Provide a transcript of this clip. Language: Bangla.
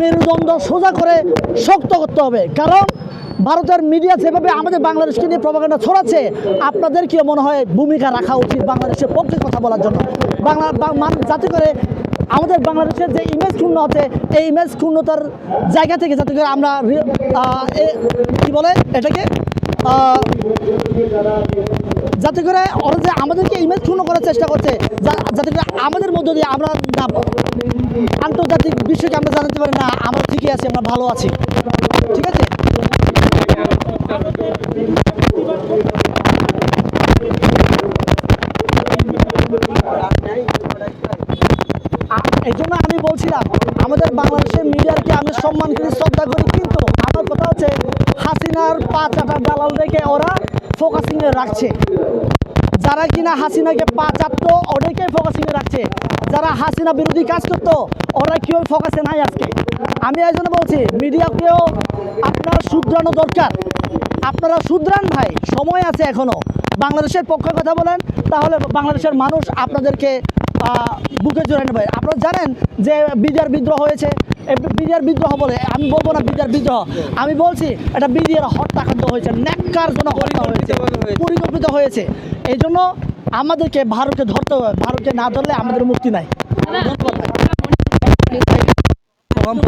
মেরুদণ্ড সোজা করে শক্ত করতে হবে। কারণ ভারতের মিডিয়া যেভাবে আমাদের বাংলাদেশকে নিয়ে প্রভাকাণ্ডা ছড়াচ্ছে, আপনাদের কি মনে হয় ভূমিকা রাখা উচিত বাংলাদেশের পক্ষে কথা বলার জন্য? বাংলা যাতে করে আমাদের বাংলাদেশের যে ইমেজ ক্ষুণ্ণ আছে, এই ইমেজ ক্ষুণ্ণতার জায়গা থেকে যাতে করে আমরা কি বলে এটাকে যাতে করে ওরা যে আমাদেরকে ইমেজ ক্ষুণ্ণ করার চেষ্টা করছে যাতে করে আমাদের মধ্য দিয়ে আমরা না আছি আমরা ভালো আছি। ঠিক আছে? এই জন্য আমি বলছিলাম, আমাদের বাংলাদেশের মিডিয়াকে আমি সম্মান করি, শ্রদ্ধা করি, কিন্তু আমার কথা হচ্ছে, হাসিনার পা চাটা দালাল দেখে ওরা ফোকাসিংয়ে রাখছে। যারা কিনা হাসিনাকে পা চাপতো ওদেরকে ফোকাসিংয়ে রাখছে। যারা হাসিনা বিরোধী কাজ করতো, ওরা কেউ ফোকাসে নাই আজকে? আমি এই জন্য বলছি মিডিয়াকেও আপনার শুধরানো দরকার। আপনারা শুধরান ভাই, সময় আছে এখনও। বাংলাদেশের পক্ষে কথা বলেন, তাহলে বাংলাদেশের মানুষ আপনাদেরকে বুকে জোরে নেবে। আপনারা জানেন যে বিডিআর বিদ্রোহ হয়েছে বিডিআর বিদ্রোহ বলে, আমি বলব না বিডিআর বিদ্রোহ, আমি বলছি এটা বিডিআর হত্যাকাণ্ড হয়েছে ন্যাক্কার জন্য হত্যা হয়েছে, পরিকল্পিত হয়েছে। এই জন্য আমাদেরকে ভারতকে ধরতে হবে, ভারতকে না ধরলে আমাদের মুক্তি নাই। ধন্যবাদ